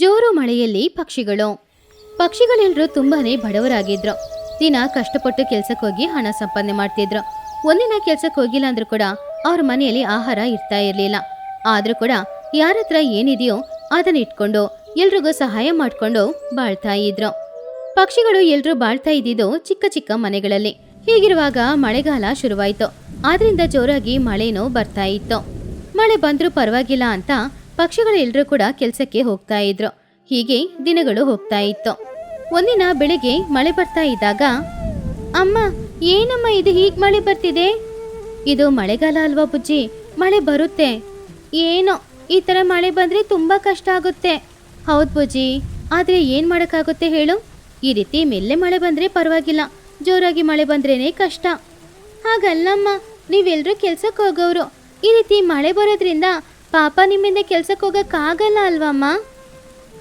ಜೋರು ಮಳೆಯಲ್ಲಿ ಪಕ್ಷಿಗಳು. ಪಕ್ಷಿಗಳೆಲ್ಲರೂ ತುಂಬಾನೇ ಬಡವರಾಗಿದ್ರು. ದಿನ ಕಷ್ಟಪಟ್ಟು ಕೆಲ್ಸಕ್ಕೆ ಹೋಗಿ ಹಣ ಸಂಪಾದನೆ ಮಾಡ್ತಿದ್ರು. ಒಂದಿನ ಕೆಲ್ಸಕ್ಕೆ ಹೋಗಿಲ್ಲ ಅಂದ್ರೂ ಕೂಡ ಅವ್ರ ಮನೆಯಲ್ಲಿ ಆಹಾರ ಇರ್ತಾ ಇರಲಿಲ್ಲ. ಆದ್ರೂ ಕೂಡ ಯಾರ ಹತ್ರ ಏನಿದೆಯೋ ಅದನ್ನ ಇಟ್ಕೊಂಡು ಎಲ್ರಿಗೂ ಸಹಾಯ ಮಾಡ್ಕೊಂಡು ಬಾಳ್ತಾ ಇದ್ರು. ಪಕ್ಷಿಗಳು ಎಲ್ರೂ ಬಾಳ್ತಾ ಇದ್ದಿದ್ದು ಚಿಕ್ಕ ಚಿಕ್ಕ ಮನೆಗಳಲ್ಲಿ. ಹೀಗಿರುವಾಗ ಮಳೆಗಾಲ ಶುರುವಾಯಿತು. ಆದ್ರಿಂದ ಜೋರಾಗಿ ಮಳೆನೂ ಬರ್ತಾ ಇತ್ತು. ಮಳೆ ಬಂದ್ರೂ ಪರವಾಗಿಲ್ಲ ಅಂತ ಪಕ್ಷಿಗಳೆಲ್ಲರೂ ಕೂಡ ಕೆಲಸಕ್ಕೆ ಹೋಗ್ತಾ ಇದ್ರು. ಹೀಗೆ ದಿನಗಳು ಹೋಗ್ತಾ ಇತ್ತು. ಒಂದಿನ ಬೆಳಿಗ್ಗೆ ಮಳೆ ಬರ್ತಾ ಇದ್ದಾಗ, ಅಮ್ಮ, ಏನಮ್ಮ ಇದು ಹೀಗೆ ಮಳೆ ಬರ್ತಿದೆ? ಇದು ಮಳೆಗಾಲ ಅಲ್ವಾ ಬುಜ್ಜಿ, ಮಳೆ ಬರುತ್ತೆ. ಏನೋ, ಈ ತರ ಮಳೆ ಬಂದ್ರೆ ತುಂಬಾ ಕಷ್ಟ ಆಗುತ್ತೆ. ಹೌದ್ ಬುಜ್ಜಿ, ಆದ್ರೆ ಏನು ಮಾಡೋಕ್ಕಾಗುತ್ತೆ ಹೇಳು? ಈ ರೀತಿ ಮೆಲ್ಲೆ ಮಳೆ ಬಂದ್ರೆ ಪರವಾಗಿಲ್ಲ, ಜೋರಾಗಿ ಮಳೆ ಬಂದ್ರೇನೆ ಕಷ್ಟ. ಹಾಗಲ್ಲಮ್ಮ ನೀವೆಲ್ಲರೂ ಕೆಲ್ಸಕ್ಕೆ ಹೋಗೋರು ಈ ರೀತಿ ಮಳೆ ಬರೋದ್ರಿಂದ ಪಾಪ ನಿಮ್ಮಿಂದ ಕೆಲ್ಸಕ್ಕೆ ಹೋಗೋಕ್ಕಾಗಲ್ಲ ಅಲ್ವಮ್ಮ?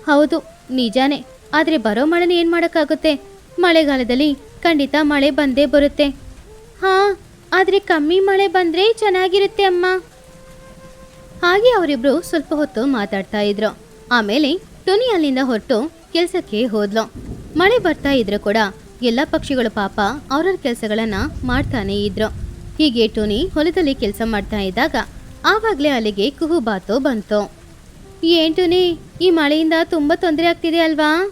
ಹೌದು, ನಿಜಾನೇ. ಆದರೆ ಬರೋ ಮಳೆನ ಏನು ಮಾಡೋಕ್ಕಾಗುತ್ತೆ? ಮಳೆಗಾಲದಲ್ಲಿ ಖಂಡಿತ ಮಳೆ ಬಂದೇ ಬರುತ್ತೆ. ಹಾ, ಆದರೆ ಕಮ್ಮಿ ಮಳೆ ಬಂದರೆ ಚೆನ್ನಾಗಿರುತ್ತೆ ಅಮ್ಮ. ಹಾಗೆ ಅವರಿಬ್ರು ಸ್ವಲ್ಪ ಹೊತ್ತು ಮಾತಾಡ್ತಾ ಇದ್ರು. ಆಮೇಲೆ ಟೊನಿ ಅಲ್ಲಿಂದ ಹೊರಟು ಕೆಲಸಕ್ಕೆ ಹೋದ್ಲು. ಮಳೆ ಬರ್ತಾ ಇದ್ರು ಕೂಡ ಎಲ್ಲ ಪಕ್ಷಿಗಳು ಪಾಪ ಅವ್ರವ್ರ ಕೆಲಸಗಳನ್ನ ಮಾಡ್ತಾನೆ ಇದ್ರು. ಹೀಗೆ ಟೋನಿ ಹೊಲದಲ್ಲಿ ಕೆಲಸ ಮಾಡ್ತಾ ಇದ್ದಾಗ ಆವಾಗ್ಲೇ ಅಲ್ಲಿಗೆ ಕುಹುಬಾತು ಬಂತು ಏಂಟುನಿ ಟೋನಿ ಈ ಮಳೆಯಿಂದ ತುಂಬಾ ತೊಂದರೆ ಆಗ್ತಿದೆ ಅಲ್ವಾ?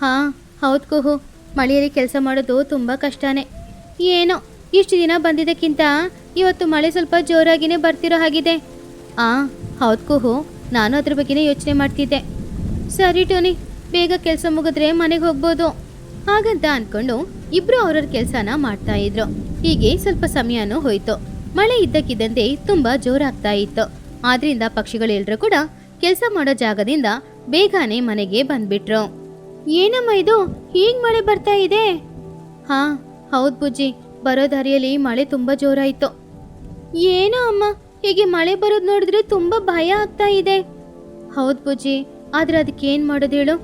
ಹಾ, ಹೌದು ಕುಹು. ಮಳೆಯಲ್ಲಿ ಕೆಲಸ ಮಾಡೋದು ತುಂಬಾ ಕಷ್ಟನೇ. ಏನೋ, ಇಷ್ಟು ದಿನ ಬಂದಿದ್ದಕ್ಕಿಂತ ಇವತ್ತು ಮಳೆ ಸ್ವಲ್ಪ ಜೋರಾಗಿನೇ ಬರ್ತಿರೋ ಹಾಗಿದೆ. ಆ, ಹೌದು ಕುಹು. ನಾನು ಅದ್ರ ಬಗ್ಗೆನೇ ಯೋಚನೆ ಮಾಡ್ತಿದ್ದೆ. ಸರಿ ಟೋನಿ, ಬೇಗ ಕೆಲಸ ಮುಗಿದ್ರೆ ಮನೆಗೆ ಹೋಗ್ಬೋದು. ಹಾಗಂತ ಅಂದ್ಕೊಂಡು ಇಬ್ಬರು ಅವ್ರವ್ರ ಕೆಲಸನ ಮಾಡ್ತಾ ಇದ್ರು. ಹೀಗೆ ಸ್ವಲ್ಪ ಸಮಯನೂ ಹೋಯ್ತು. ಮಳೆ ಇದ್ದಕ್ಕಿದ್ದಂತೆ ತುಂಬಾ ಜೋರಾಗ್ತಾ ಇತ್ತು. ಆದ್ರಿಂದ ಪಕ್ಷಿಗಳೆಲ್ಲರೂ ಕೂಡ ಕೆಲಸ ಮಾಡೋ ಜಾಗದಿಂದ ಬೇಗನೆ ಮನೆಗೆ ಬಂದ್ಬಿಟ್ರು. ಏನಮ್ಮ ಇದು? ಹೀಗ್ ಮಳೆ ಬರ್ತಾ ಇದೆ? ಹಾ, ಹೌದ್ ಬುಜ್ಜಿ ಬರೋ ದಾರಿಯಲ್ಲಿ ಮಳೆ ತುಂಬಾ ಜೋರಾಯ್ತು. ಏನೋ ಅಮ್ಮ, ಹೀಗೆ ಮಳೆ ಬರೋದ್ ನೋಡಿದ್ರೆ ತುಂಬಾ ಭಯ ಆಗ್ತಾ ಇದೆ. ಹೌದ್ ಬುಜ್ಜಿ ಆದ್ರೆ ಅದಕ್ಕೆ ಏನ್ ಮಾಡೋದು ಹೇಳು?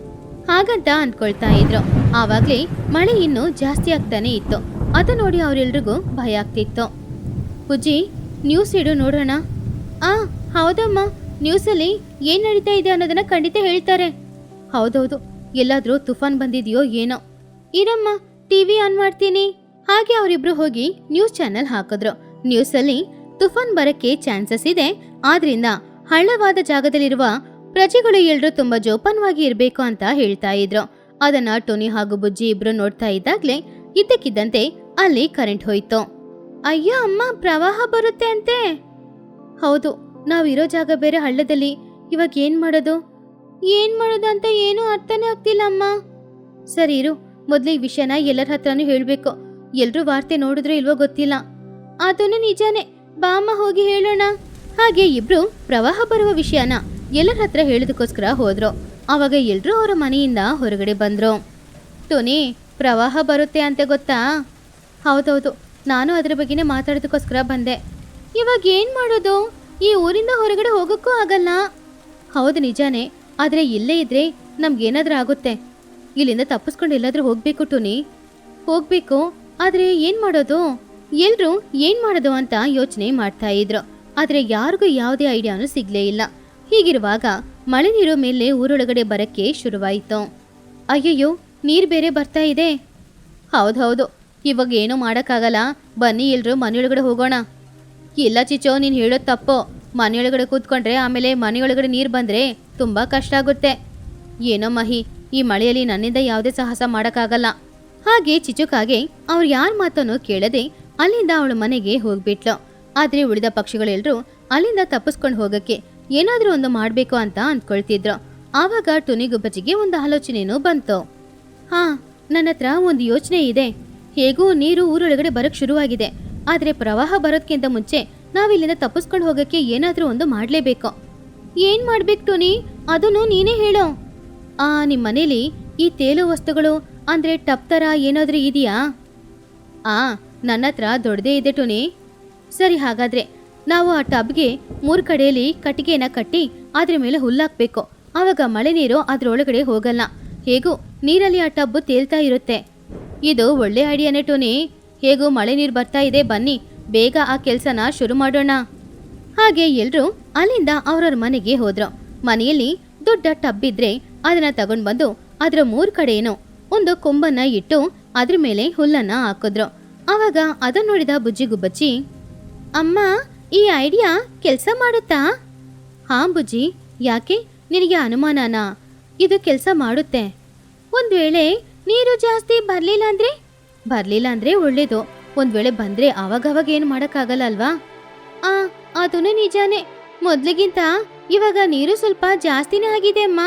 ಹಾಗಂತ ಅನ್ಕೊಳ್ತಾ ಇದ್ರು. ಆವಾಗ್ಲೇ ಮಳೆ ಇನ್ನೂ ಜಾಸ್ತಿ ಆಗ್ತಾನೆ ಇತ್ತು. ಅದು ನೋಡಿ ಅವರೆಲ್ರಿಗೂ ಭಯ ಆಗ್ತಿತ್ತು. ಬುಜ್ಜಿ ನ್ಯೂಸ್ ಇಡು ನೋಡೋಣ ಆ, ಹೌದಮ್ಮ ನ್ಯೂಸಲ್ಲಿ ಏನು ನಡೀತಾ ಇದೆ ಅನ್ನೋದನ್ನ ಖಂಡಿತ ಹೇಳ್ತಾರೆ. ಹೌದೌದು, ಎಲ್ಲಾದ್ರೂ ತುಫಾನ್ ಬಂದಿದೆಯೋ ಏನೋ. ಇರಮ್ಮ, ಟಿವಿ ಆನ್ ಮಾಡ್ತೀನಿ. ಹಾಗೆ ಅವರಿಬ್ರು ಹೋಗಿ ನ್ಯೂಸ್ ಚಾನೆಲ್ ಹಾಕಿದ್ರು. ನ್ಯೂಸಲ್ಲಿ ತುಫಾನ್ ಬರಕ್ಕೆ ಚಾನ್ಸಸ್ ಇದೆ. ಆದ್ರಿಂದ ಹಳ್ಳವಾದ ಜಾಗದಲ್ಲಿರುವ ಪ್ರಜೆಗಳು ಎಲ್ಲರೂ ತುಂಬಾ ಜೋಪಾನವಾಗಿ ಇರಬೇಕು ಅಂತ ಹೇಳ್ತಾ ಇದ್ರು. ಅದನ್ನ ಟೋನಿ ಹಾಗೂ ಬುಜ್ಜಿ ಇಬ್ರು ನೋಡ್ತಾ ಇದ್ದಾಗ್ಲೇ ಇದ್ದಕ್ಕಿದ್ದಂತೆ ಅಲ್ಲಿ ಕರೆಂಟ್ ಹೋಯ್ತು. ಅಯ್ಯೋ ಅಮ್ಮ, ಪ್ರವಾಹ ಬರುತ್ತೆ ಅಂತೆ. ಹೌದು ನಾವಿರೋ ಜಾಗ ಬೇರೆ ಹಳ್ಳದಲ್ಲಿ ಇವಾಗ ಏನ್ ಮಾಡೋದು? ಏನ್ ಮಾಡೋದು ಅಂತ ಏನೂ ಅರ್ಥನೇ ಆಗ್ತಿಲ್ಲ ಅಮ್ಮ. ಸರಿ ಇರು, ಮೊದ್ಲು ಈ ವಿಷಯನ ಎಲ್ಲರ ಹತ್ರನೂ ಹೇಳ್ಬೇಕು. ಎಲ್ಲರೂ ವಾರ್ತೆ ನೋಡಿದ್ರು ಇಲ್ವೋ ಗೊತ್ತಿಲ್ಲ. ಅದನ್ನು ನಿಜಾನೇ. ಬಾಮ್ಮ ಹೋಗಿ ಹೇಳೋಣ. ಹಾಗೆ ಇಬ್ರು ಪ್ರವಾಹ ಬರುವ ವಿಷಯನ ಎಲ್ಲರ ಹತ್ರ ಹೇಳೋದಕ್ಕೋಸ್ಕರ ಹೋದ್ರು. ಅವಾಗ ಎಲ್ಲರೂ ಅವರ ಮನೆಯಿಂದ ಹೊರಗಡೆ ಬಂದ್ರು. ಟೋನಿ ಪ್ರವಾಹ ಬರುತ್ತೆ ಅಂತ ಗೊತ್ತಾ? ಹೌದೌದು. ನಾನು ಅದರ ಬಗ್ಗೆನೇ ಮಾತಾಡೋದಕ್ಕೋಸ್ಕರ ಬಂದೆ. ಇವಾಗ ಏನ್ ಮಾಡೋದು? ಈ ಊರಿಂದ ಹೊರಗಡೆ ಹೋಗೋಕ್ಕೂ ಆಗಲ್ಲ. ಹೌದು ನಿಜಾನೇ, ಆದ್ರೆ ಇಲ್ಲೇ ಇದ್ರೆ ನಮ್ಗೇನಾದ್ರೂ ಆಗುತ್ತೆ. ಇಲ್ಲಿಂದ ತಪ್ಪಿಸ್ಕೊಂಡು ಎಲ್ಲಾದ್ರೂ ಹೋಗ್ಬೇಕು ಟುನಿ. ಹೋಗ್ಬೇಕು, ಆದ್ರೆ ಏನ್ ಮಾಡೋದು? ಎಲ್ರು ಏನ್ ಮಾಡೋದು ಅಂತ ಯೋಚನೆ ಮಾಡ್ತಾ ಇದ್ರು. ಆದ್ರೆ ಯಾರಿಗೂ ಯಾವುದೇ ಐಡಿಯಾನು ಸಿಗ್ಲೇ ಇಲ್ಲ. ಹೀಗಿರುವಾಗ ಮಳೆ ನೀರು ಮೇಲೆ ಊರೊಳಗಡೆ ಬರಕ್ಕೆ ಶುರುವಾಯಿತು. ಅಯ್ಯಯ್ಯೋ, ನೀರು ಬೇರೆ ಬರ್ತಾ ಇದೆ. ಹೌದೌದು ಇವಾಗ ಏನೂ ಮಾಡೋಕ್ಕಾಗಲ್ಲ. ಬನ್ನಿ ಎಲ್ಲರೂ ಮನೆಯೊಳಗಡೆ ಹೋಗೋಣ. ಇಲ್ಲ ಚಿಚೋ ನೀನು ಹೇಳೋದು ತಪ್ಪು. ಮನೆಯೊಳಗಡೆ ಕೂತ್ಕೊಂಡ್ರೆ ಆಮೇಲೆ ಮನೆಯೊಳಗಡೆ ನೀರು ಬಂದರೆ ತುಂಬ ಕಷ್ಟ ಆಗುತ್ತೆ. ಏನೋ ಮಹಿ, ಈ ಮಳೆಯಲ್ಲಿ ನನ್ನಿಂದ ಯಾವುದೇ ಸಾಹಸ ಮಾಡೋಕ್ಕಾಗಲ್ಲ. ಹಾಗೆ ಚಿಚುಕಾಗೆ ಅವ್ರು ಯಾರ ಮಾತನ್ನು ಕೇಳದೆ ಅಲ್ಲಿಂದ ಅವಳ ಮನೆಗೆ ಹೋಗ್ಬಿಟ್ಲು. ಆದ್ರೆ ಉಳಿದ ಪಕ್ಷಿಗಳೆಲ್ಲರೂ ಅಲ್ಲಿಂದ ತಪ್ಪಿಸ್ಕೊಂಡು ಹೋಗಕ್ಕೆ ಏನಾದರೂ ಒಂದು ಮಾಡಬೇಕು ಅಂತ ಅಂದ್ಕೊಳ್ತಿದ್ರು ಆವಾಗ ಟುನಿಗುಬ್ಬಜಿಗೆ ಒಂದು ಆಲೋಚನೆನೂ ಬಂತು. ಹಾ ನನ್ನ ಹತ್ರ ಒಂದು ಯೋಚನೆ ಇದೆ. ಹೇಗೂ ನೀರು ಊರೊಳಗಡೆ ಬರಕ್ ಶುರುವಾಗಿದೆ. ಆದ್ರೆ ಪ್ರವಾಹ ಬರೋದ್ಕಿಂತ ಮುಂಚೆ ನಾವಿಲ್ಲಿಂದ ತಪ್ಪಿಸ್ಕೊಂಡು ಹೋಗಕ್ಕೆ ಏನಾದ್ರೂ ಒಂದು ಮಾಡ್ಲೇಬೇಕು. ಏನ್ ಮಾಡ್ಬೇಕು ಟೋನಿ? ಅದನ್ನು ನೀನೇ ಹೇಳೋ. ಆ ನಿಮ್ಮ ಮನೇಲಿ ಈ ತೇಲು ವಸ್ತುಗಳು ಅಂದ್ರೆ ಟಪ್ ತರ ಏನಾದ್ರೂ ಇದೆಯಾ? ಆ, ನನ್ನ ಹತ್ರ ದೊಡ್ಡದೇ ಇದೆ ಟೋನಿ. ಸರಿ, ಹಾಗಾದ್ರೆ ನಾವು ಆ ಟಬ್ಗೆ ಮೂರು ಕಡೆಯಲ್ಲಿ ಕಟ್ಟಿಗೆನ ಕಟ್ಟಿ ಅದ್ರ ಮೇಲೆ ಹುಲ್ಲಾಕ್ಬೇಕು. ಆವಾಗ ಮಳೆ ನೀರು ಅದ್ರೊಳಗಡೆ ಹೋಗಲ್ಲ. ಹೇಗೂ ನೀರಲ್ಲಿ ಆ ಟಬ್ ತೇಲ್ತಾ ಇರುತ್ತೆ. ಇದು ಒಳ್ಳೆ ಐಡಿಯಾನೇ ಟೋನಿ. ಹೇಗೂ ಮಳೆ ನೀರು ಬರ್ತಾ ಇದೆ, ಬನ್ನಿ. ಬೇಗ ಆ ಕೆಲಸನ ಶುರು ಮಾಡೋಣ. ಹಾಗೆ ಎಲ್ಲರೂ ಅಲ್ಲಿಂದ ಅವ್ರವ್ರ ಮನೆಗೆ ಹೋದ್ರು. ಮನೆಯಲ್ಲಿ ದೊಡ್ಡ ಟಬ್ ಇದ್ರೆ ಅದನ್ನ ತಗೊಂಡ್ ಬಂದು ಅದ್ರ ಮೂರ್ ಕಡೆನೂ ಒಂದು ಕೊಂಬನ್ನ ಇಟ್ಟು ಅದ್ರ ಮೇಲೆ ಹುಲ್ಲನ್ನ ಹಾಕಿದ್ರು. ಅವಾಗ ಅದನ್ನ ನೋಡಿದ ಬುಜ್ಜಿ ಗುಬ್ಬಚ್ಚಿ, ಅಮ್ಮ, ಈ ಐಡಿಯಾ ಕೆಲಸ ಮಾಡುತ್ತಾ? ಹಾ ಬುಜ್ಜಿ, ಯಾಕೆ? ನಿನಗೆ ಅನುಮಾನನಾ? ಇದು ಕೆಲಸ ಮಾಡುತ್ತೆ. ಒಂದ್ ವೇಳೆ ನೀರು ಜಾಸ್ತಿ ಬರ್ಲಿಲ್ಲ ಅಂದ್ರೆ? ಬರ್ಲಿಲ್ಲ ಅಂದ್ರೆ ಒಳ್ಳೇದು. ಒಂದ್ ವೇಳೆ ಬಂದ್ರೆ ಅವಾಗವಾಗ ಏನು ಮಾಡಕ್ಕಾಗಲ್ಲ ಅಲ್ವಾ? ಆ ಅದೂ ನಿಜಾನೇ. ಮೊದ್ಲಿಗಿಂತ ಇವಾಗ ನೀರು ಸ್ವಲ್ಪ ಜಾಸ್ತಿನೇ ಆಗಿದೆ ಅಮ್ಮ.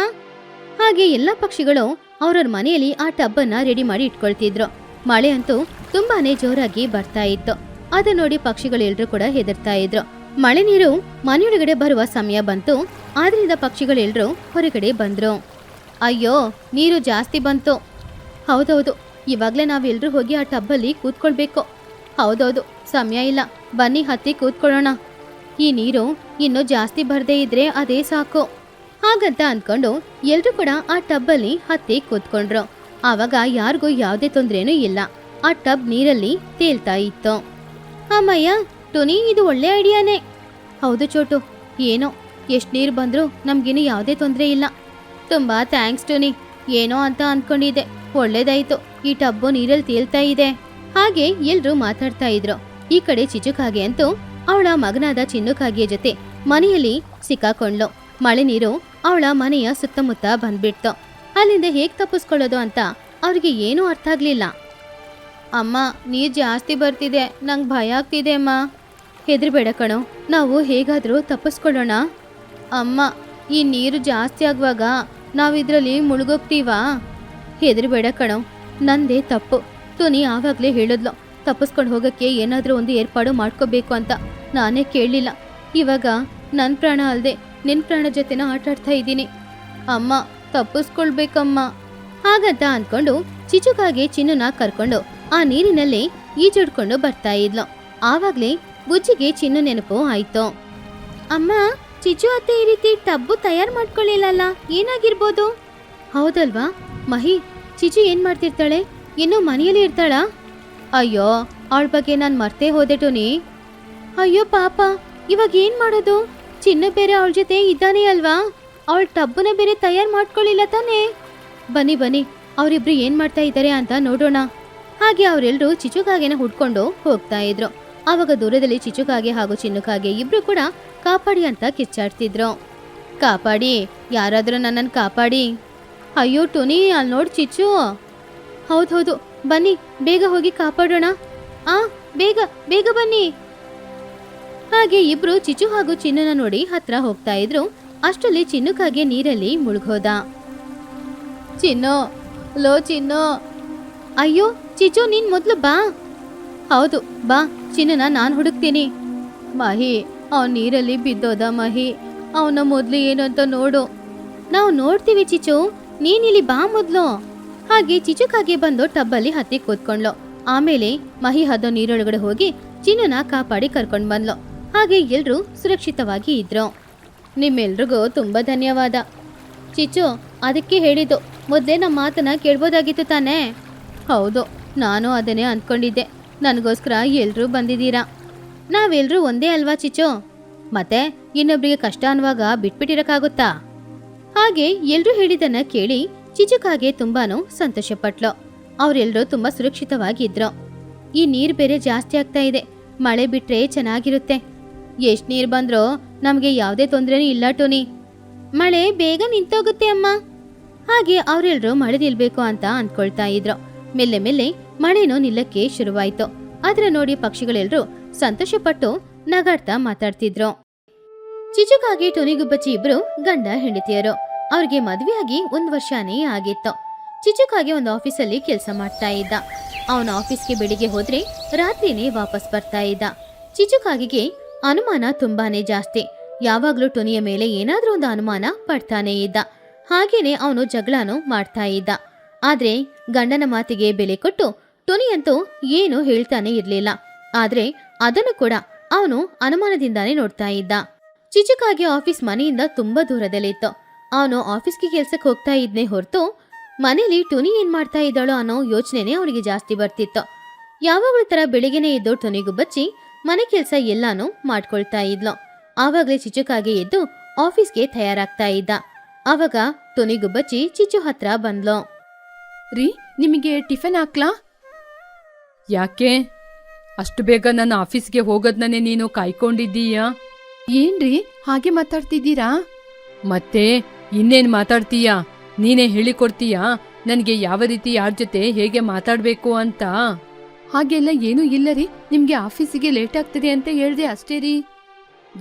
ಹಾಗೆ ಎಲ್ಲ ಪಕ್ಷಿಗಳು ಅವ್ರವ್ರ ಮನೆಯಲ್ಲಿ ಆ ಟಬ್ಬನ್ನ ರೆಡಿ ಮಾಡಿ ಇಟ್ಕೊಳ್ತಿದ್ರು. ಮಳೆ ಅಂತೂ ತುಂಬಾನೇ ಜೋರಾಗಿ ಬರ್ತಾ ಇತ್ತು. ಅದ ನೋಡಿ ಪಕ್ಷಿಗಳೆಲ್ಲರೂ ಕೂಡ ಹೆದರ್ತಾ ಇದ್ರು. ಮಳೆ ನೀರು ಮನೆಯೊಳಗಡೆ ಬರುವ ಸಮಯ ಬಂತು. ಆದ್ರಿಂದ ಪಕ್ಷಿಗಳೆಲ್ಲರೂ ಹೊರಗಡೆ ಬಂದ್ರು. ಅಯ್ಯೋ, ನೀರು ಜಾಸ್ತಿ ಬಂತು. ಹೌದೌದು. ಇವಾಗ್ಲೇ ನಾವೆಲ್ಲರೂ ಹೋಗಿ ಆ ಟಬ್ಬಲ್ಲಿ ಕೂತ್ಕೊಳ್ಬೇಕು. ಹೌದೌದು, ಸಮಯ ಇಲ್ಲ. ಬನ್ನಿ ಹತ್ತಿ ಕೂತ್ಕೊಳ್ಳೋಣ. ಈ ನೀರು ಇನ್ನೂ ಜಾಸ್ತಿ ಬರದೇ ಇದ್ರೆ ಅದೇ ಸಾಕು. ಹಾಗಂತ ಅಂದ್ಕೊಂಡು ಎಲ್ಲರೂ ಕೂಡ ಆ ಟಬ್ಬಲ್ಲಿ ಹತ್ತಿ ಕೂತ್ಕೊಂಡ್ರು. ಆವಾಗ ಯಾರಿಗೂ ಯಾವುದೇ ತೊಂದ್ರೆನೂ ಇಲ್ಲ. ಆ ಟಬ್ ನೀರಲ್ಲಿ ತೇಲ್ತಾ ಇತ್ತು. ಅಮ್ಮಯ್ಯ, ಟುನಿ, ಇದು ಒಳ್ಳೆ ಐಡಿಯಾನೇ. ಹೌದು ಚೋಟು. ಏನೋ, ಎಷ್ಟು ನೀರು ಬಂದರೂ ನಮ್ಗಿನ್ನು ಯಾವುದೇ ತೊಂದರೆ ಇಲ್ಲ. ತುಂಬಾ ಥ್ಯಾಂಕ್ಸ್, ಟುನಿ. ಏನೋ ಅಂತ ಅಂದ್ಕೊಂಡಿದ್ದೆ ಒಳ್ಳೇದಾಯ್ತು. ಈ ಟಬ್ಬು ನೀರಲ್ಲಿ ತೇಲ್ತಾ ಇದೆ. ಹಾಗೆ ಎಲ್ರೂ ಮಾತಾಡ್ತಾ ಇದ್ರು. ಈ ಕಡೆ ಚಿಚುಕಾಗೆ ಅಂತೂ ಅವಳ ಮಗನಾದ ಚಿನ್ನುಕಾಗಿಯ ಜೊತೆ ಮನೆಯಲ್ಲಿ ಸಿಕ್ಕಾಕೊಂಡ್ಲು ಮಳೆ ನೀರು ಅವಳ ಮನೆಯ ಸುತ್ತಮುತ್ತ ಬಂದ್ಬಿಡ್ತು. ಅಲ್ಲಿಂದ ಹೇಗ್ ತಪ್ಪಿಸ್ಕೊಳ್ಳೋದು ಅಂತ ಅವ್ರಿಗೆ ಏನೂ ಅರ್ಥ ಆಗ್ಲಿಲ್ಲ. ಅಮ್ಮ, ನೀರು ಜಾಸ್ತಿ ಬರ್ತಿದೆ. ನಂಗೆ ಭಯ ಆಗ್ತಿದೆ, ಅಮ್ಮ. ಹೆದರ್ಬೇಡ ಕಣೋ. ನಾವು ಹೇಗಾದರೂ ತಪ್ಪಿಸ್ಕೊಳ್ಳೋಣ. ಅಮ್ಮ, ಈ ನೀರು ಜಾಸ್ತಿ ಆಗುವಾಗ ನಾವಿದ್ರಲ್ಲಿ ಮುಳುಗೋಗ್ತೀವಾ? ಹೆದರಿಬೇಡ ಕಣೋ, ನಂದೇ ತಪ್ಪು. ತುನಿ ಆವಾಗಲೇ ಹೇಳಿದ್ಲು, ತಪ್ಪಿಸ್ಕೊಂಡು ಹೋಗೋಕ್ಕೆ ಏನಾದರೂ ಒಂದು ಏರ್ಪಾಡು ಮಾಡ್ಕೋಬೇಕು ಅಂತ. ನಾನೇ ಕೇಳಲಿಲ್ಲ. ಇವಾಗ ನನ್ನ ಪ್ರಾಣ ಅಲ್ಲದೆ ನಿನ್ನ ಪ್ರಾಣ ಜೊತೆನ ಆಟಾಡ್ತಾ ಇದ್ದೀನಿ. ಅಮ್ಮ, ತಪ್ಪಿಸ್ಕೊಳ್ಬೇಕಮ್ಮ. ಹಾಗಂತ ಅಂದ್ಕೊಂಡು ಚಿಚುಕಾಗಿ ಚಿನ್ನುನ ಕರ್ಕೊಂಡು ಆ ನೀರಿನಲ್ಲಿ ಈಜುಡ್ಕೊಂಡು ಬರ್ತಾ ಇದ್ಲು. ಆವಾಗ್ಲೇ ಬುಜ್ಜಿಗೆ ಚಿನ್ನು ನೆನಪು ಆಯ್ತು. ಅಮ್ಮ ಚಿಚು ಅತ್ತೆ ಈ ರೀತಿ ಟಬ್ಬು ತಯಾರು ಮಾಡ್ಕೊಳ್ಳಿಲ್ಲಲ್ಲ? ಏನಾಗಿರ್ಬೋದು? ಹೌದಲ್ವಾ? ಮಹಿ, ಚಿಚು ಏನ್ ಮಾಡ್ತಿರ್ತಾಳೆ? ಇನ್ನು ಮನೆಯಲ್ಲಿ ಇರ್ತಾಳಾ? ಅಯ್ಯೋ, ಅವಳ ಬಗ್ಗೆ ನಾನು ಮರ್ತೇ ಹೋದೆ ಟೋನಿ. ಅಯ್ಯೋ, ಪಾಪ. ಇವಾಗ ಏನ್ ಮಾಡೋದು? ಚಿನ್ನ ಬೇರೆ ಅವಳ ಜೊತೆ ಇದ್ದಾನೆ ಅಲ್ವಾ? ಅವಳ ಟಬ್ಬನ ಬೇರೆ ತಯಾರು ಮಾಡ್ಕೊಳ್ಳಿಲ್ಲ ತಾನೇ? ಬನ್ನಿ ಬನ್ನಿ. ಅವರಿಬ್ರು ಏನ್ ಮಾಡ್ತಾ ಇದ್ದಾರೆ ಅಂತ ನೋಡೋಣ. ಹಾಗೆ ಅವರೆಲ್ಲರೂ ಚಿಚುಕಾಗೆನ ಹುಡ್ಕೊಂಡು ಹೋಗ್ತಾ ಇದ್ರು. ಆವಾಗ ದೂರದಲ್ಲಿ ಚಿಚುಕಾಗೆ ಹಾಗೂ ಚಿನ್ನುಕಾಗೆ ಇಬ್ರು ಕೂಡ ಕಾಪಾಡಿ ಅಂತ ಕಿಚ್ಚಾಡ್ತಿದ್ರು. ಕಾಪಾಡಿ, ಯಾರಾದರೂ ನನ್ನನ್ನು ಕಾಪಾಡಿ. ಅಯ್ಯೋ ಟುನಿ ಅಲ್ಲಿ ನೋಡ್ ಚಿಚ್ಚು. ಹೌದು ಬನ್ನಿ, ಬೇಗ ಹೋಗಿ ಕಾಪಾಡೋಣ. ಆ, ಬೇಗ ಬೇಗ ಬನ್ನಿ. ಹಾಗೆ ಇಬ್ರು ಚಿಚು ಹಾಗೂ ಚಿನ್ನನ ನೋಡಿ ಹತ್ರ ಹೋಗ್ತಾ ಇದ್ರು. ಅಷ್ಟರಲ್ಲಿ ಚಿನ್ನುಕಾಗೆ ನೀರಲ್ಲಿ ಮುಳುಗೋದ ಚಿನ್ನು, ಲೋ ಚಿನ್ನು. ಅಯ್ಯೋ ಚಿಚು ನೀನ್ ಮೊದ್ಲು ಬಾ. ಹೌದು, ಬಾ, ಚಿನ್ನನ ನಾನು ಹುಡುಕ್ತೀನಿ. ಮಹಿ, ಅವನ್ ನೀರಲ್ಲಿ ಬಿದ್ದೋದ ಮಹಿ, ಅವನ ಮೊದ್ಲು ಏನು ಅಂತ ನೋಡು. ನಾವು ನೋಡ್ತೀವಿ ಚಿಚು, ನೀನಿಲ್ಲಿ ಬಾ ಮೊದ್ಲು. ಹಾಗೆ ಚಿಚುಕಾಗೆ ಬಂದು ಟಬ್ಬಲ್ಲಿ ಹತ್ತಿ ಕೂತ್ಕೊಂಡ್ಲು. ಆಮೇಲೆ ಮಹಿ ಹದ ನೀರೊಳಗಡೆ ಹೋಗಿ ಚಿನ್ನನ ಕಾಪಾಡಿ ಕರ್ಕೊಂಡು ಬಂದ್ಲು. ಹಾಗೆ ಎಲ್ಲರೂ ಸುರಕ್ಷಿತವಾಗಿ ಇದ್ರು. ನಿಮ್ಮೆಲ್ರಿಗೂ ತುಂಬಾ ಧನ್ಯವಾದ. ಚಿಚು, ಅದಕ್ಕೆ ಹೇಳಿದ್ದು, ಮೊದಲೇ ನಮ್ಮ ಮಾತನ್ನ ಕೇಳ್ಬೋದಾಗಿತ್ತು ತಾನೇ? ಹೌದು, ನಾನು ಅದನ್ನೇ ಅಂದ್ಕೊಂಡಿದ್ದೆ. ನನಗೋಸ್ಕರ ಎಲ್ಲರೂ ಬಂದಿದ್ದೀರಾ? ನಾವೆಲ್ಲರೂ ಒಂದೇ ಅಲ್ವಾ ಚಿಚೋ ಮತ್ತೆ ಇನ್ನೊಬ್ರಿಗೆ ಕಷ್ಟ ಅನ್ನುವಾಗ ಬಿಟ್ಬಿಟ್ಟಿರಕ್ಕಾಗುತ್ತಾ? ಹಾಗೆ ಎಲ್ಲರೂ ಹೇಳಿದನ್ನ ಕೇಳಿ ಚಿಚುಕಾಗೆ ತುಂಬಾನು ಸಂತೋಷಪಟ್ಲು. ಅವರೆಲ್ಲರೂ ತುಂಬಾ ಸುರಕ್ಷಿತವಾಗಿದ್ರು. ಈ ನೀರು ಬೇರೆ ಜಾಸ್ತಿ ಆಗ್ತಾ ಇದೆ. ಮಳೆ ಬಿಟ್ರೆ ಚೆನ್ನಾಗಿರುತ್ತೆ. ಎಷ್ಟು ನೀರು ಬಂದ್ರೋ ನಮಗೆ ಯಾವುದೇ ತೊಂದರೆನೂ ಇಲ್ಲ ಟೋನಿ. ಮಳೆ ಬೇಗ ನಿಂತೋಗುತ್ತೆ ಅಮ್ಮ. ಹಾಗೆ ಅವರೆಲ್ಲರೂ ಮಳೆ ನಿಲ್ಬೇಕು ಅಂತ ಅಂದ್ಕೊಳ್ತಾ ಇದ್ರು. ಮೆಲ್ಲೆ ಮೆಲ್ಲೆ ಮಳೆನೂ ನಿಲ್ಲಕ್ಕೆ ಶುರುವಾಯ್ತು. ಅದರ ನೋಡಿ ಪಕ್ಷಿಗಳೆಲ್ಲರೂ ಸಂತೋಷಪಟ್ಟು ನಗಾಡ್ತಾ ಮಾತಾಡ್ತಿದ್ರು. ಚಿಚುಕಾಗಿ ಟೊನಿಗುಬ್ಬಚ್ಚಿ ಇಬ್ರು ಗಂಡ ಹೆಂಡತಿಯರು. ಅವ್ರಿಗೆ ಮದ್ವೆಯಾಗಿ ಒಂದ್ ವರ್ಷನೇ ಆಗಿತ್ತು. ಚಿಚುಕಾಗಿ ಒಂದು ಆಫೀಸಲ್ಲಿ ಕೆಲಸ ಮಾಡ್ತಾ ಇದ್ದ. ಅವನ ಆಫೀಸ್ಗೆ ಬೆಳಿಗ್ಗೆ ಹೋದ್ರೆ ರಾತ್ರಿನೇ ವಾಪಸ್ ಬರ್ತಾ ಇದ್ದ. ಚಿಚುಕಾಗಿಗೆ ಅನುಮಾನ ತುಂಬಾನೇ ಜಾಸ್ತಿ. ಯಾವಾಗ್ಲೂ ಟೊನಿಯ ಮೇಲೆ ಏನಾದ್ರೂ ಒಂದು ಅನುಮಾನ ಪಡ್ತಾನೇ ಇದ್ದ. ಹಾಗೇನೆ ಅವನು ಜಗಳನೂ ಮಾಡ್ತಾ ಇದ್ದ. ಆದ್ರೆ ಗಂಡನ ಮಾತಿಗೆ ಬೆಲೆ ಕೊಟ್ಟು ಟೊನಿಯಂತೂ ಏನು ಹೇಳ್ತಾನೆ ಇರ್ಲಿಲ್ಲ. ಆದ್ರೆ ಅದನ್ನು ಕೂಡ ಅವನು ಅನುಮಾನದಿಂದಾನೇ ನೋಡ್ತಾ ಇದ್ದ. ಚಿಚಕಾಗಿ ಆಫೀಸ್ ಮನೆಯಿಂದ ತುಂಬಾ ದೂರದಲ್ಲಿತ್ತು. ಅವನು ಆಫೀಸ್ಗೆ ಕೆಲ್ಸಕ್ಕೆ ಹೋಗ್ತಾ ಇದ್ನೇ ಹೊರತು ಮನೇಲಿ ಟುನಿ ಏನ್ ಮಾಡ್ತಾ ಇದ್ದಾಳೋ ಅನ್ನೋ ಯೋಚನೆನೇ ಅವನಿಗೆ ಜಾಸ್ತಿ ಬರ್ತಿತ್ತು. ಯಾವಾಗಲೂ ತರ ಬೆಳಿಗ್ಗೆನೆ ಎದ್ದು ಟೊನಿಗೂ ಬಚ್ಚಿ ಮನೆ ಕೆಲಸ ಎಲ್ಲಾನು ಮಾಡ್ಕೊಳ್ತಾ ಇದ್ಲು. ಆವಾಗ್ಲೇ ಚಿಚುಕಾಗೆ ಎದ್ದು ಆಫೀಸ್ಗೆ ತಯಾರಾಗ್ತಾ ಇದ್ದ. ಆವಾಗ ಟೊನಿಗೂ ಬಚ್ಚಿ ಚಿಚು ಹತ್ರ ಬಂದ್ಲು. ರೀ ನಿಮಗೆ ಟಿಫನ್ ಹಾಕ್ಲಾ? ಯಾಕೆ? ಅಷ್ಟು ಬೇಗ ನನ್ನ ಆಫೀಸ್ಗೆ ಹೋಗೋದ್ನೇ ನೀನು ಕಾಯ್ಕೊಂಡಿದ್ದೀಯಾ? ಏನ್ರಿ ಹಾಗೆ ಮಾತಾಡ್ತಿದ್ದೀರಾ? ಮತ್ತೆ ಇನ್ನೇನ್ ಮಾತಾಡ್ತೀಯಾ? ನೀನೇ ಹೇಳಿಕೊಡ್ತೀಯಾ? ನನಗೆ ಯಾವ ರೀತಿ ಯಾರ ಜೊತೆ ಹೇಗೆ ಮಾತಾಡ್ಬೇಕು ಅಂತ? ಹಾಗೆಲ್ಲ ಏನೂ ಇಲ್ಲ ರೀ ನಿಮ್ಗೆ ಆಫೀಸಿಗೆ ಲೇಟ್ ಆಗ್ತದೆ ಅಂತ ಹೇಳ್ದೆ ಅಷ್ಟೇ ರೀ.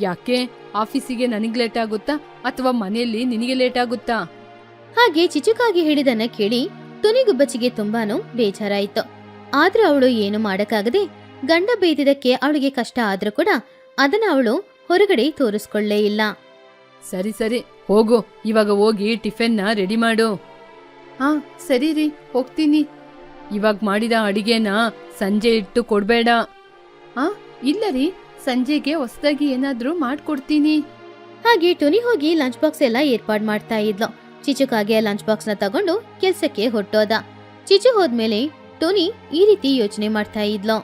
ಯಾಕೆ? ಆಫೀಸಿಗೆ ನನಗೆ ಲೇಟ್ ಆಗುತ್ತಾ? ಅಥವಾ ಮನೆಯಲ್ಲಿ ನಿನಗೆ ಲೇಟ್ ಆಗುತ್ತಾ? ಹಾಗೆ ಚಿಚುಕಾಗಿ ಹೇಳಿದನ್ನ ಕೇಳಿ ಟೊನಿ ಗುಬ್ಬಚ್ಚಿಗೆ ತುಂಬಾನು ಬೇಜಾರಾಯಿತು. ಆದ್ರೆ ಅವಳು ಏನು ಮಾಡಕ್ಕಾಗದೆ ಗಂಡ ಬೇದಿದಕ್ಕೆ ಅವಳಿಗೆ ಕಷ್ಟ ಆದ್ರೂ ಕೂಡ ಅದನ್ನ ಅವಳು ಹೊರಗಡೆ ತೋರಿಸ್ಕೊಳ್ಳೇ ಇಲ್ಲ. ಸರಿ ಸರಿ ಹೋಗು. ಇವಾಗ ಹೋಗಿ ಟಿಫನ್ನ ರೆಡಿ ಮಾಡು. ಹಾ ಸರಿ ರೀ ಹೋಗ್ತೀನಿ. ಇವಾಗ ಮಾಡಿದ ಅಡಿಗೆನ ಸಂಜೆ ಇಟ್ಟು ಕೊಡ್ಬೇಡ. ಆ ಇಲ್ಲ ರೀ ಸಂಜೆಗೆ ಹೊಸದಾಗಿ ಏನಾದ್ರೂ ಮಾಡ್ಕೊಡ್ತೀನಿ. ಹಾಗೆ ಟೊನಿ ಹೋಗಿ ಲಂಚ್ ಬಾಕ್ಸ್ ಎಲ್ಲ ಏರ್ಪಾಡ್ ಮಾಡ್ತಾ ಇದ್ಲು. ಚಿಚುಕಾಗೆ ಲಂಚ್ ಬಾಕ್ಸ್ನ ತಗೊಂಡು ಕೆಲ್ಸಕ್ಕೆ ಹೊರಟೋದ. ಚಿಚು ಹೋದ್ಮೇಲೆ ಟೋನಿ ಈ ರೀತಿ ಯೋಚನೆ ಮಾಡ್ತಾ ಇದ್ಲು.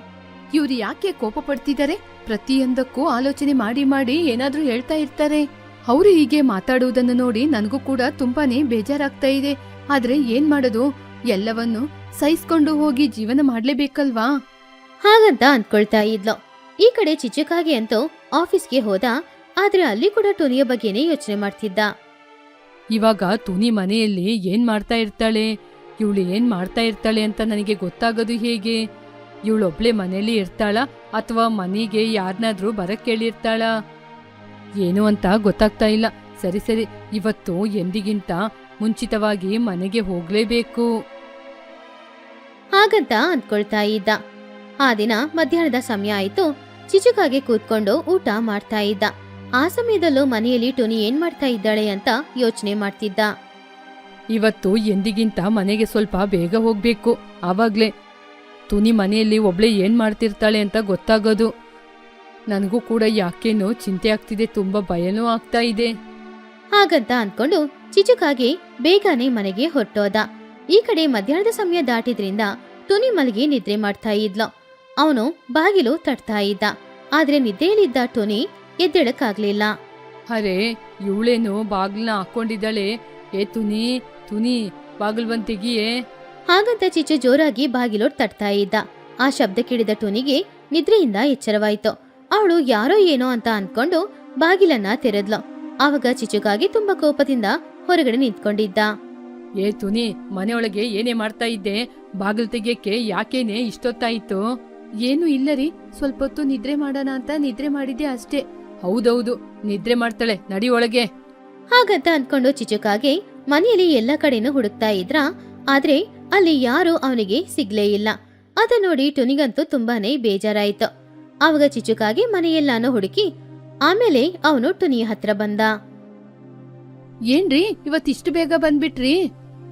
ಇವ್ರು ಯಾಕೆ ಕೋಪ ಪಡ್ತಿದ್ದಾರೆ ಪ್ರತಿಯೊಂದಕ್ಕೂ ಆಲೋಚನೆ ಮಾಡಿ ಮಾಡಿ ಏನಾದ್ರೂ ಹೇಳ್ತಾ ಇರ್ತಾರೆ. ಅವರು ಹೀಗೆ ಮಾತಾಡುವುದನ್ನು ನೋಡಿ ನನಗೂ ಕೂಡ ತುಂಬಾನೇ ಬೇಜಾರಾಗ್ತಾ ಇದೆ. ಆದ್ರೆ ಏನ್ ಮಾಡೋದು? ಎಲ್ಲವನ್ನು ಸಹಿಸ್ಕೊಂಡು ಹೋಗಿ ಜೀವನ ಮಾಡ್ಲೇಬೇಕಲ್ವಾ? ಹಾಗಂತ ಅಂದ್ಕೊಳ್ತಾ ಇದ್ಲು. ಈ ಕಡೆ ಚಿಚುಕಾಗೆ ಅಂತೂ ಆಫೀಸ್ಗೆ ಹೋದ ಆದ್ರೆ ಅಲ್ಲಿ ಕೂಡ ಟೋನಿಯ ಬಗ್ಗೆನೇ ಯೋಚನೆ ಮಾಡ್ತಿದ್ದ. ಇವಾಗ ತುನಿ ಮನೆಯಲ್ಲಿ ಏನ್ ಮಾಡ್ತಾ ಇರ್ತಾಳೆ? ಇವಳು ಏನ್ ಮಾಡ್ತಾ ಇರ್ತಾಳೆ ಅಂತ ನನಗೆ ಗೊತ್ತಾಗೋದು ಹೇಗೆ? ಇವಳೊಬ್ಳೆ ಮನೆಯಲ್ಲಿ ಇರ್ತಾಳ ಅಥವಾ ಮನೆಗೆ ಯಾರನ್ನಾದ್ರೂ ಬರಕ್ ಕೇಳಿರ್ತಾಳ? ಏನು ಅಂತ ಗೊತ್ತಾಗ್ತಾ ಇಲ್ಲ. ಸರಿ ಸರಿ, ಇವತ್ತು ಎಂದಿಗಿಂತ ಮುಂಚಿತವಾಗಿ ಮನೆಗೆ ಹೋಗ್ಲೇಬೇಕು. ಹಾಗಂತ ಅಂದ್ಕೊಳ್ತಾ ಇದ್ದ. ಆ ದಿನ ಮಧ್ಯಾಹ್ನದ ಸಮಯ ಆಯ್ತು. ಚಿಚುಕಾಗೆ ಕೂತ್ಕೊಂಡು ಊಟ ಮಾಡ್ತಾ ಇದ್ದ. ಆ ಸಮಯದಲ್ಲೂ ಮನೆಯಲ್ಲಿ ಟೋನಿ ಏನ್ ಮಾಡ್ತಾ ಇದ್ದಾಳೆ ಅಂತ ಯೋಚನೆ ಮಾಡ್ತಿದ್ದ. ಇವತ್ತು ಎಂದಿಗಿಂತ ಮನೆಗೆ ಸ್ವಲ್ಪ ಬೇಗ ಹೋಗ್ಬೇಕು. ಆವಾಗ್ಲೇ ತುನಿ ಮನೆಯಲ್ಲಿ ಒಬ್ಳೆ ಏನ್ ಮಾಡ್ತಿರ್ತಾಳೆ ಅಂತ ಗೊತ್ತಾಗೋದು. ನನಗೂ ಕೂಡ ಯಾಕೇನೋ ಚಿಂತೆ ಆಗ್ತಿದೆ ತುಂಬಾ ಭಯನೂ ಆಗ್ತಾ ಇದೆ. ಹಾಗಂತ ಅನ್ಕೊಂಡು ಚಿಚುಕಾಗಿ ಬೇಗನೆ ಮನೆಗೆ ಹೊರಟೋದ. ಈ ಕಡೆ ಮಧ್ಯಾಹ್ನದ ಸಮಯ ದಾಟಿದ್ರಿಂದ ತುನಿ ಮಲಗಿ ನಿದ್ರೆ ಮಾಡ್ತಾ ಇದ್ಲು. ಅವನು ಬಾಗಿಲು ತಟ್ತಾ ಇದ್ದ. ಆದ್ರೆ ನಿದ್ದೆಯಲ್ಲಿದ್ದ ಟೊನಿ ಎದ್ದೇಳಕ್ಕಾಗ್ಲಿಲ್ಲ. ಅರೆ ಇವಳೇನು ಬಾಗ್ಲನ್ನ ಹಾಕೊಂಡಿದ್ದಾಳೆ ಏ ತುನಿ ತುನಿ ಬಾಗಿಲು ಬಂದ್ ತೆಗಿಯೇ ಹಾಗಂತ ಚಿಚ್ಚು ಜೋರಾಗಿ ಬಾಗಿಲು ತಟ್ತಾ ಇದ್ದ. ಆ ಶಬ್ದ ಕೇಳಿದ ಟೋನಿಗೆ ನಿದ್ರೆಯಿಂದ ಎಚ್ಚರವಾಯ್ತು. ಅವಳು ಯಾರೋ ಏನೋ ಅಂತ ಅನ್ಕೊಂಡು ಬಾಗಿಲನ್ನ ತೆರೆದ್ಲು. ಆವಾಗ ಚಿಚುಗಾಗಿ ತುಂಬಾ ಕೋಪದಿಂದ ಹೊರಗಡೆ ನಿಂತ್ಕೊಂಡಿದ್ದ. ಏ ತುನಿ ಮನೆಯೊಳಗೆ ಏನೇ ಮಾಡ್ತಾ ಇದ್ದೆ? ಬಾಗಿಲು ತೆಗಿಯಕ್ಕೆ ಯಾಕೇನೆ ಇಷ್ಟೊತ್ತಾಯ್ತು? ಏನು ಇಲ್ಲ ರೀ ಸ್ವಲ್ಪ ಹೊತ್ತು ನಿದ್ರೆ ಮಾಡೋಣ ಅಂತ ನಿದ್ರೆ ಮಾಡಿದ್ದೆ ಅಷ್ಟೇ. ಹೌದೌದು ನಿದ್ರೆ ಮಾಡ್ತಾಳೆ ನಡಿ ಒಳಗೆ. ಹಾಗಂತ ಅನ್ಕೊಂಡು ಚಿಚುಕಾಗೆ ಮನೆಯಲ್ಲಿ ಎಲ್ಲ ಕಡೆನೂ ಹುಡುಕ್ತಾ ಇದ್ರ ಆದ್ರೆ ಅಲ್ಲಿ ಯಾರು ಅವನಿಗೆ ಸಿಗ್ಲೇ ಇಲ್ಲ. ಅದ ನೋಡಿ ಟುನಿಗಂತೂ ತುಂಬಾನೇ ಬೇಜಾರಾಯ್ತು. ಅವಾಗ ಚಿಚುಕಾಗೆ ಮನೆಯೆಲ್ಲಾನು ಹುಡುಕಿ ಆಮೇಲೆ ಅವನು ಟುನಿಯ ಹತ್ರ ಬಂದ. ಏನ್ರಿ ಇವತ್ತಿಷ್ಟು ಬೇಗ ಬಂದ್ಬಿಟ್ರಿ?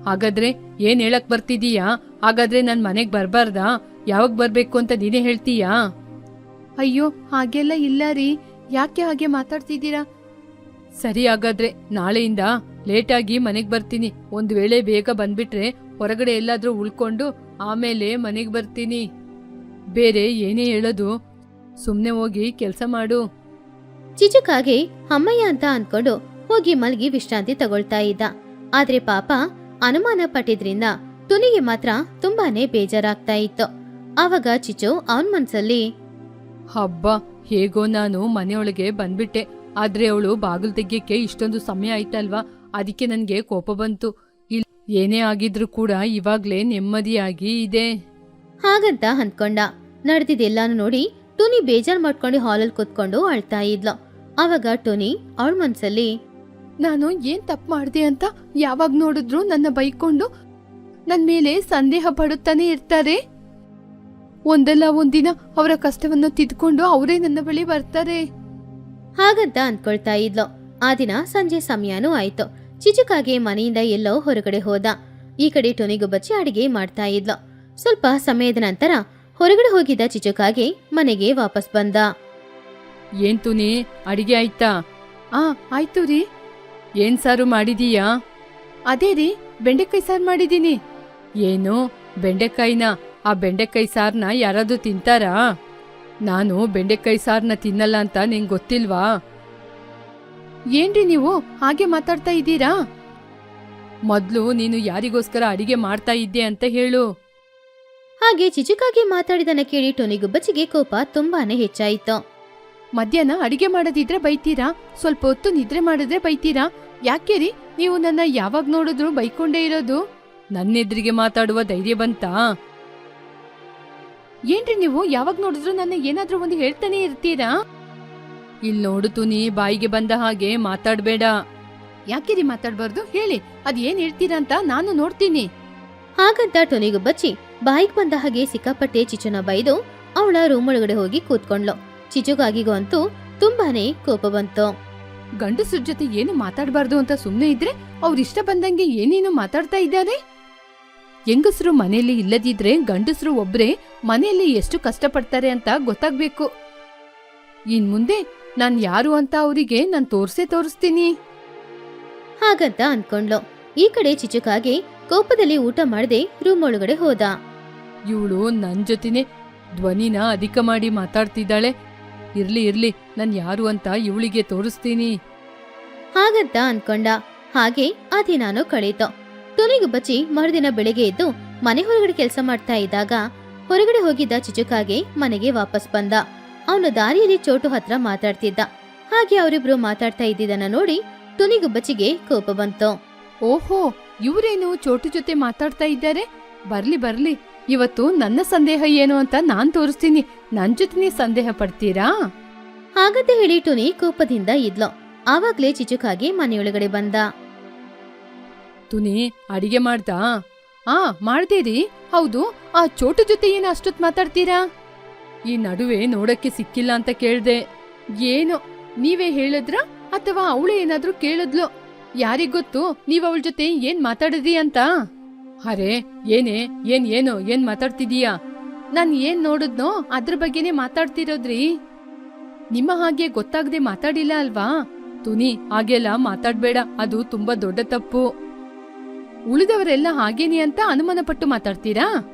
ಹಾಗಾದ್ರೆ ಏನ್ ಹೇಳಕ್ ಬರ್ತಿದೀಯಾ? ಹಾಗಾದ್ರೆ ನನ್ ಮನೆಗ್ ಬರ್ಬಾರ್ದಾ? ಯಾವಾಗ ಬರ್ಬೇಕು ಅಂತ ನೀನೇ ಹೇಳ್ತೀಯಾ? ಅಯ್ಯೋ ಹಾಗೆಲ್ಲ ಇಲ್ಲ ರೀ. ಯಾಕೆ ಹಾಗೆ ಮಾತಾಡ್ತಿದ್ದೀರಾ? ಸರಿ ಹಾಗಾದ್ರೆ ನಾಳೆಯಿಂದ ಲೇಟಾಗಿ ಮನೆಗ್ ಬರ್ತೀನಿ. ಒಂದ್ ವೇಳೆ ಬೇಗ ಬಂದ್ಬಿಟ್ರೆ ಹೊರಗಡೆ ಎಲ್ಲಾದ್ರೂ ಉಳ್ಕೊಂಡು ಆಮೇಲೆ ಮನೆಗ್ ಬರ್ತೀನಿ. ಬೇರೆ ಏನೇ ಹೇಳೋದು ಸುಮ್ನೆ ಹೋಗಿ ಕೆಲಸ ಮಾಡು. ಚಿಚುಕಾಗೆ ಅಮ್ಮಯ್ಯ ಅಂತ ಅನ್ಕೊಂಡು ಹೋಗಿ ಮಲಗಿ ವಿಶ್ರಾಂತಿ ತಗೊಳ್ತಾ ಇದ್ದ. ಆದ್ರೆ ಪಾಪ ಅನುಮಾನ ಪಟ್ಟಿದ್ರಿಂದ ತುನಿಗೆ ಮಾತ್ರ ತುಂಬಾನೇ ಬೇಜಾರಾಗ್ತಾ ಇತ್ತು. ಆವಾಗ ಚಿಚು ಅವನ್ ಮನ್ಸಲ್ಲಿ ಹಬ್ಬ ಹೇಗೋ ನಾನು ಮನೆಯೊಳಗೆ ಬಂದ್ಬಿಟ್ಟೆ. ಆದ್ರೆ ಅವಳು ಬಾಗಿಲು ತೆಗಿಯಕ್ಕೆ ಇಷ್ಟೊಂದು ಸಮಯ ಆಯ್ತಲ್ವಾ? ಅದಕ್ಕೆ ನನಗೆ ಕೋಪ ಬಂತು. ಇಲ್ಲಿ ಏನೇ ಆಗಿದ್ರು ಕೂಡ ಇವಾಗ್ಲೇ ನೆಮ್ಮದಿಯಾಗಿ ಇದೆ. ಹಾಗಂತ ಅಂದ್ಕೊಂಡ. ನಡೆದಿದ್ದೆಲ್ಲಾನು ನೋಡಿ ಟೋನಿ ಬೇಜಾರ್ ಮಾಡ್ಕೊಂಡು ಹಾಲಲ್ಲಿ ಕೂತ್ಕೊಂಡು ಅಳ್ತಾ ಇದ್ಲು. ಅವಾಗ ಟೋನಿ ಅವಳ ಮನ್ಸಲ್ಲಿ ನಾನು ಏನ್ ತಪ್ಪು ಮಾಡಿದೆ ಅಂತ ಯಾವಾಗ ನೋಡಿದ್ರು ನನ್ನ ಬೈಕೊಂಡು ನನ್ನ ಮೇಲೆ ಸಂದೇಹ ಪಡುತ್ತಾನೆ ಇರ್ತಾರೆ? ಒಂದಲ್ಲ ಒಂದಿನ ಅವರ ಕಷ್ಟವನ್ನು ತಿದ್ಕೊಂಡು ಅವರೇ ನನ್ನ ಬಳಿ ಬರ್ತಾರೆ. ಹಾಗಂತ ಅಂದ್ಕೊಳ್ತಾ ಇದ್ಲು. ಆ ದಿನ ಸಂಜೆ ಸಮಯನೂ ಆಯ್ತು. ಚಿಚುಕಾಗೆ ಮನೆಯಿಂದ ಎಲ್ಲೋ ಹೊರಗಡೆ ಹೋದ. ಈ ಕಡೆ ಟೊನಿಗೂ ಬಚ್ಚಿ ಅಡಿಗೆ ಮಾಡ್ತಾ ಇದ್ಲು. ಸ್ವಲ್ಪ ಸಮಯದ ನಂತರ ಹೊರಗಡೆ ಹೋಗಿದ್ದ ಚಿಚುಕಾಗೆ ಮನೆಗೆ ವಾಪಸ್ ಬಂದ. ಏನ್ ತುನಿ ಅಡಿಗೆ ಆಯ್ತಾ? ಆ ಆಯ್ತು ರೀ. ಏನ್ ಸಾರು ಮಾಡಿದೀಯಾ? ಅದೇ ರೀ ಬೆಂಡೆಕಾಯಿ ಸಾರು ಮಾಡಿದೀನಿ ಏನು ಬೆಂಡೆಕಾಯಿನ? ಆ ಬೆಂಡೆಕಾಯಿ ಸಾರ್ನ ಯಾರಾದ್ರೂ ತಿಂತಾರಾ? ನಾನು ಬೆಂಡೆಕಾಯಿ ಸಾರ್ನ ತಿನ್ನಲ್ಲ ಅಂತ ನಿಂಗೆ ಗೊತ್ತಿಲ್ವಾ? ಏನ್ರಿ ನೀವು ಹಾಗೆ ಮಾತಾಡ್ತಾ ಇದ್ದೀರಾ? ಮೊದ್ಲು ನೀನು ಯಾರಿಗೋಸ್ಕರ ಅಡಿಗೆ ಮಾಡ್ತಾ ಇದ್ದೆ ಅಂತ ಹೇಳು. ಹಾಗೆ ಚಿಚುಕಾಗಿ ಮಾತಾಡಿದನ ಕೇಳಿ ಟೊನಿಗುಬ್ಬಚ್ಚಿಗೆ ಕೋಪ ತುಂಬಾನೇ ಹೆಚ್ಚಾಯಿತು. ಮಧ್ಯಾಹ್ನ ಅಡಿಗೆ ಮಾಡದಿದ್ರೆ ಬೈತೀರಾ? ಸ್ವಲ್ಪ ಹೊತ್ತು ನಿದ್ರೆ ಮಾಡಿದ್ರೆ ಬೈತೀರಾ? ಯಾಕೆ ರೀ ನೀವು ನನ್ನ ಯಾವಾಗ ನೋಡಿದ್ರು ಬೈಕೊಂಡೇ ಇರೋದು? ನನ್ನೆದ್ರಿಗೆ ಮಾತಾಡುವ ಧೈರ್ಯ ಬಂತಾ? ಏನ್ರಿ ನೀವು? ಯಾವಾಗ ನೋಡಿದ್ರು ನನ್ನ ಏನಾದ್ರೂ ಒಂದು ಹೇಳ್ತಾನೆ ಇರ್ತೀರಾ? ಇಲ್ಲಿ ನೋಡುತ್ತು ನೀ ಬಾಯಿಗೆ ಬಂದ ಹಾಗೆ ಮಾತಾಡ್ಬೇಡ. ಯಾಕಿರಿ ರೀ ಮಾತಾಡ್ಬಾರ್ದು? ಹೇಳಿ ಅದ್ ಏನ್ ಹೇಳ್ತೀರಾ ಅಂತ ನಾನು ನೋಡ್ತೀನಿ. ಹಾಗಂತ ಟೊನಿಗುಬ್ಬಚ್ಚಿ ಬಾಯಿಗೆ ಬಂದ ಹಾಗೆ ಸಿಕ್ಕಾಪಟ್ಟೆ ಚಿಚುನ ಬೈದು ಅವಳ ರೂಮ್ ಒಳಗಡೆ ಹೋಗಿ ಕೂತ್ಕೊಂಡ್ಲು ಚಿಚುಗಾಗಿಗೂ ಅಂತೂ ತುಂಬಾನೇ ಕೋಪ ಬಂತು. ಗಂಡಸ್ರ ಜೊತೆ ಏನು ಮಾತಾಡಬಾರ್ದು ಅಂತ ಸುಮ್ನೆ ಇದ್ರೆ ಅವ್ರ ಇಷ್ಟ ಬಂದಂಗೆ ಏನೇನು ಮಾತಾಡ್ತಾ ಇದ್ದಾರೆ? ಹೆಂಗಸರು ಮನೆಯಲ್ಲಿ ಇಲ್ಲದಿದ್ರೆ ಗಂಡಸರು ಒಬ್ರೇ ಮನೆಯಲ್ಲಿ ಎಷ್ಟು ಕಷ್ಟಪಡ್ತಾರೆ ಅಂತ ಗೊತ್ತಾಗ್ಬೇಕು. ಇನ್ ಮುಂದೆ ನಾನ್ ಯಾರು ಅಂತ ಅವರಿಗೆ ನಾನ್ ತೋರ್ಸೇ ತೋರಿಸ್ತೀನಿ. ಹಾಗಂತ ಅನ್ಕೊಂಡ್ಲು. ಈ ಕಡೆ ಚಿಚುಕಾಗೆ ಕೋಪದಲ್ಲಿ ಊಟ ಮಾಡದೆ ರೂಮ್ ಒಳಗಡೆ ಹೋದ. ಇವಳು ನನ್ ಜೊತೆನೆ ಧ್ವನಿನ ಅಧಿಕ ಮಾಡಿ ಮಾತಾಡ್ತಿದ್ದಾಳೆ. ಇರ್ಲಿ ಇರ್ಲಿ ನಾನ್ ಯಾರು ಅಂತ ಇವಳಿಗೆ ತೋರಿಸ್ತೀನಿ. ಹಾಗಂತ ಅನ್ಕೊಂಡ. ಹಾಗೆ ಆ ದಿನಾನು ಕಳೀತು. ಟೊನಿಗುಬ್ಬಚ್ಚಿ ಮರುದಿನ ಬೆಳಿಗ್ಗೆ ಎದ್ದು ಮನೆ ಹೊರಗಡೆ ಕೆಲಸ ಮಾಡ್ತಾ ಇದ್ದಾಗ ಹೊರಗಡೆ ಹೋಗಿದ್ದ ಚಿಚುಕಾಗೆ ಮನೆಗೆ ವಾಪಸ್ ಬಂದ. ಅವನು ದಾರಿಯಲ್ಲಿ ಚೋಟು ಹತ್ರ ಮಾತಾಡ್ತಿದ್ದ. ಹಾಗೆ ಅವರಿಬ್ರು ಮಾತಾಡ್ತಾ ಇದ್ದಿದ್ದನ್ನ ನೋಡಿ ಟುನಿಗುಬ್ಬಚ್ಚಿಗೆ ಕೋಪ ಬಂತು. ಓಹೋ ಇವರೇನು ಚೋಟು ಜೊತೆ ಮಾತಾಡ್ತಾ ಇದ್ದಾರೆ? ಬರ್ಲಿ ಬರ್ಲಿ. ಇವತ್ತು ನನ್ನ ಸಂದೇಹ ಏನು ಅಂತ ನಾನ್ ತೋರಿಸ್ತೀನಿ. ನನ್ ಜೊತೆ ಸಂದೇಹ ಪಡ್ತೀರಾ? ಹಾಗಂತ ಹೇಳಿ ಟುನಿ ಕೋಪದಿಂದ ಇದ್ಲು. ಆವಾಗ್ಲೇ ಚಿಚುಕಾಗೆ ಮನೆಯೊಳಗಡೆ ಬಂದ. ತುನಿ, ಅಡಿಗೆ ಮಾಡ್ದಾ ಆ ಮಾಡ್ದೇರಿ ಹೌದು, ಆ ಚೋಟು ಜೊತೆ ಏನು ಅಷ್ಟೊತ್ ಮಾತಾಡ್ತೀರಾ? ಈ ನಡುವೆ ನೋಡಕ್ಕೆ ಸಿಕ್ಕಿಲ್ಲ ಅಂತ ಕೇಳ್ದೆ. ಏನು? ನೀವೇ ಹೇಳಿದ್ರ? ಅಥವಾ ಅವಳು ಏನಾದ್ರೂ ಕೇಳಿದ್ಲು? ಯಾರಿಗ್ ಗೊತ್ತು? ನೀವ್ ಅವಳ ಜೊತೆ ಏನ್ ಮಾತಾಡಿದ್ರಿ ಅಂತ? ಅರೆ, ಏನೇ, ಏನ್, ಏನು, ಏನ್ ಮಾತಾಡ್ತಿದೀಯಾ? ನಾನ್ ಏನ್ ನೋಡಿದ್ನೋ ಅದ್ರ ಬಗ್ಗೆನೇ ಮಾತಾಡ್ತಿರೋದ್ರಿ. ನಿಮ್ಮ ಹಾಗೆ ಗೊತ್ತಾಗದೆ ಮಾತಾಡಿಲ್ಲ ಅಲ್ವಾ? ತುನಿ, ಹಾಗೆಲ್ಲ ಮಾತಾಡ್ಬೇಡ. ಅದು ತುಂಬಾ ದೊಡ್ಡ ತಪ್ಪು. ಉಳಿದವರೆಲ್ಲ ಹಾಗೇನೆ ಅಂತ ಅನುಮಾನ ಪಟ್ಟು ಮಾತಾಡ್ತೀರಾ?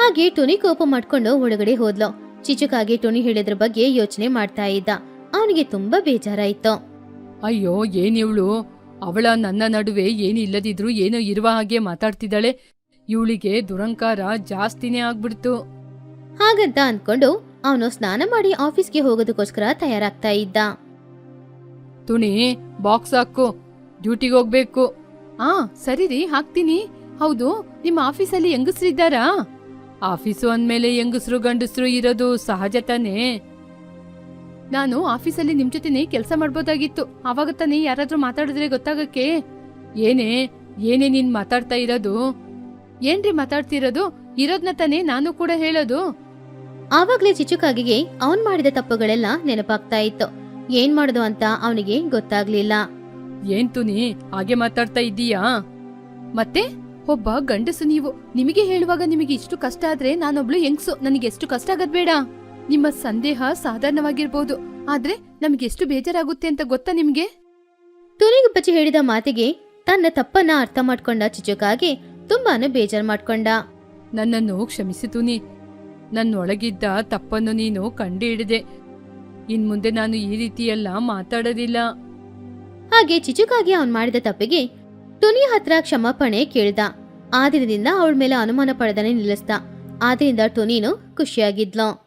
ಹಾಗೆ ಟೋನಿ ಕೋಪ ಮಾಡ್ಕೊಂಡು ಒಳಗಡೆ ಹೋದ್ಲು. ಚಿಚುಕಾಗಿ ಟೋನಿ ಹೇಳಿದ್ರ ಬಗ್ಗೆ ಯೋಚನೆ ಮಾಡ್ತಾ ಇದ್ದ. ಅವನಿಗೆ ತುಂಬಾ ಬೇಜಾರಾಯ್ತು. ಅಯ್ಯೋ ಏನಿವಳು? ಅವಳ ನನ್ನ ನಡುವೆ ಏನು ಇಲ್ಲದಿದ್ರು ಏನೋ ಇರುವ ಹಾಗೆ ಮಾತಾಡ್ತಿದ್ದಾಳೆ. ಇವಳಿಗೆ ದುರಂಕಾರ ಜಾಸ್ತಿನೇ ಆಗ್ಬಿಡ್ತು. ಹಾಗಂತ ಅನ್ಕೊಂಡು ಅವನು ಸ್ನಾನ ಮಾಡಿ ಆಫೀಸ್ಗೆ ಹೋಗೋದಕ್ಕೋಸ್ಕರ ತಯಾರಾಗ್ತಾ ಇದ್ದ. ತುಣಿ ಬಾಕ್ಸ್ ಹಾಕು. ಡ್ಯೂಟಿಗೆ ಹೋಗ್ಬೇಕು. ಆ ಸರಿ ರೀ ಹಾಕ್ತೀನಿ. ಹೌದು ನಿಮ್ಮ ಆಫೀಸಲ್ಲಿ ಹೆಂಗಸ್ರಿದ್ದಾರಾ ಆಫೀಸು ಅಂದ್ಮೇಲೆ ಹೆಂಗಸ್ರು ಗಂಡಸ್ರು ಇರೋದು ಸಹಜ ತಾನೇ. ನಾನು ಆಫೀಸಲ್ಲಿ ನಿಮ್ ಜೊತೆನೆ ಕೆಲಸ ಮಾಡ್ಬೋದಾಗಿತ್ತು. ಅವಾಗ ತಾನೇ ಯಾರಾದ್ರೂ ಮಾತಾಡಿದ್ರೆ ಗೊತ್ತಾಗಕ್ಕೆ? ಏನೇ ಏನೇ ನೀನ್ ಮಾತಾಡ್ತಾ ಇರೋದು? ಏನ್ರಿ ಮಾತಾಡ್ತಿರೋದು? ಇರೋದ್ನ ತಾನೇ ನಾನು ಕೂಡ ಹೇಳೋದು. ಆವಾಗ್ಲೇ ಚಿಚುಕಾಗಿಗೆ ಅವನ್ ಮಾಡಿದ ತಪ್ಪುಗಳೆಲ್ಲ ನೆನಪಾಗ್ತಾ ಇತ್ತು. ಏನ್ ಮಾಡೋದು ಅಂತ ಅವನಿಗೆ ಗೊತ್ತಾಗ್ಲಿಲ್ಲ. ಏನ್ ತುನಿ ಹಾಗೆ ಮಾತಾಡ್ತಾ ಇದ್ದೀಯಾ? ಮತ್ತೆ ಒಬ್ಬ ಗಂಡಸು ನೀವು. ನಿಮಗೆ ಹೇಳುವಾಗ ನಿಮಗೆ ಇಷ್ಟು ಕಷ್ಟ ಆದ್ರೆ ನಾನೊಬ್ಳು ಹೆಂಗ್ಸು? ನನಗೆ ಎಷ್ಟು ಕಷ್ಟ ಆಗದ್ ಬೇಡ. ನಿಮ್ಮ ಸಂದೇಹ ಸಾಧಾರಣವಾಗಿರ್ಬೋದು. ಆದ್ರೆ ನಮ್ಗೆ ಎಷ್ಟು ಬೇಜಾರಾಗುತ್ತೆ ಅಂತ ಗೊತ್ತಾ ನಿಮ್ಗೆ? ತುನಿಗುಪ್ಪಚ್ಚಿ ಹೇಳಿದ ಮಾತಿಗೆ ತನ್ನ ತಪ್ಪನ್ನ ಅರ್ಥ ಮಾಡ್ಕೊಂಡ ಚಿಚುಕಾಗೆ ತುಂಬಾನು ಬೇಜಾರ್ ಮಾಡ್ಕೊಂಡ. ನನ್ನನ್ನು ಕ್ಷಮಿಸು ತುನಿ. ನನ್ನೊಳಗಿದ್ದ ತಪ್ಪನ್ನು ನೀನು ಕಂಡು ಹಿಡಿದೆ. ಇನ್ ಮುಂದೆ ನಾನು ಈ ರೀತಿಯೆಲ್ಲ ಮಾತಾಡೋದಿಲ್ಲ. ಹಾಗೆ ಚಿಚುಕಾಗಿ ಅವನ್ ಮಾಡಿದ ತಪ್ಪಿಗೆ ಟುನಿ ಹತ್ರ ಕ್ಷಮಾಪಣೆ ಕೇಳ್ದ. ಆ ದಿನದಿಂದ ಅವಳ ಮೇಲೆ ಅನುಮಾನ ಪಡೆದನೆ ನಿಲ್ಲಿಸ್ದ. ಆದ್ರಿಂದ ಟೊನಿನು ಖುಷಿಯಾಗಿದ್ಲು.